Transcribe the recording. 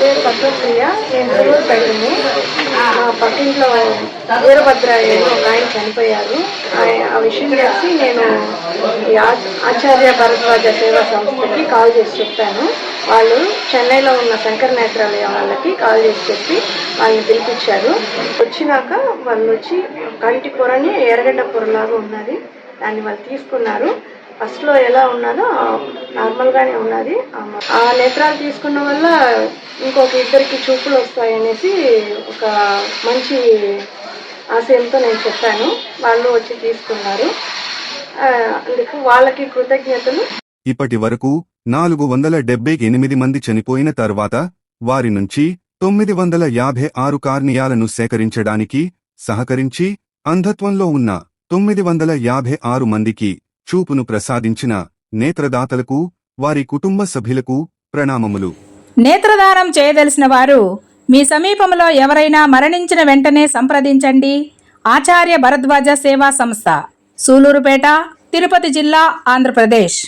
పేరు పద్మప్రియ నేను సూలూరుపేటని మా పక్కింట్లో వీరభద్ర ఒక ఆయన చనిపోయారు. ఆ విషయం తెలిసి నేను ఈ ఆచార్య భరద్వాజ సేవా సంస్థకి కాల్ చేసి చెప్పాను. వాళ్ళు చెన్నైలో ఉన్న శంకర నేత్రాలయ వాళ్ళకి కాల్ చేసి చెప్పి వాళ్ళని పిలిపించారు. వచ్చినాక వాళ్ళు వచ్చి కంటి పొరని ఎర్రగడ్డ పొరలాగా ఉన్నది. దాన్ని వాళ్ళు తీసుకున్నారు. ఫస్ట్లో ఎలా ఉన్నదో నార్మల్గానే ఉన్నది. ఆ నేత్రాలు తీసుకున్న వల్ల ఇంకొక ఇద్దరికి చూపులు వస్తాయనేసి ఒక మంచి ఆశయంతో నేను చెప్పాను. వాళ్ళు వచ్చి తీసుకున్నారు. అందుకు వాళ్ళకి కృతజ్ఞతలు. ఇప్పటి వరకు నాలుగు వందల డెబ్బై ఎనిమిది మంది చనిపోయిన తర్వాత వారి నుంచి తొమ్మిది వందల యాభై ఆరు కార్నియాలను సేకరించడానికి సహకరించి అంధత్వంలో ఉన్న తొమ్మిది వందల యాభై ఆరు మందికి చూపును ప్రసాదించిన నేత్రదాతలకు వారి కుటుంబ సభ్యులకు ప్రణామములు. నేత్రదానం చేయదలిసిన వారు మీ సమీపంలో ఎవరైనా మరణించిన వెంటనే సంప్రదించండి. ఆచార్య భరద్వాజ సేవా సంస్థ సూలూరుపేట తిరుపతి జిల్లా ఆంధ్రప్రదేశ్.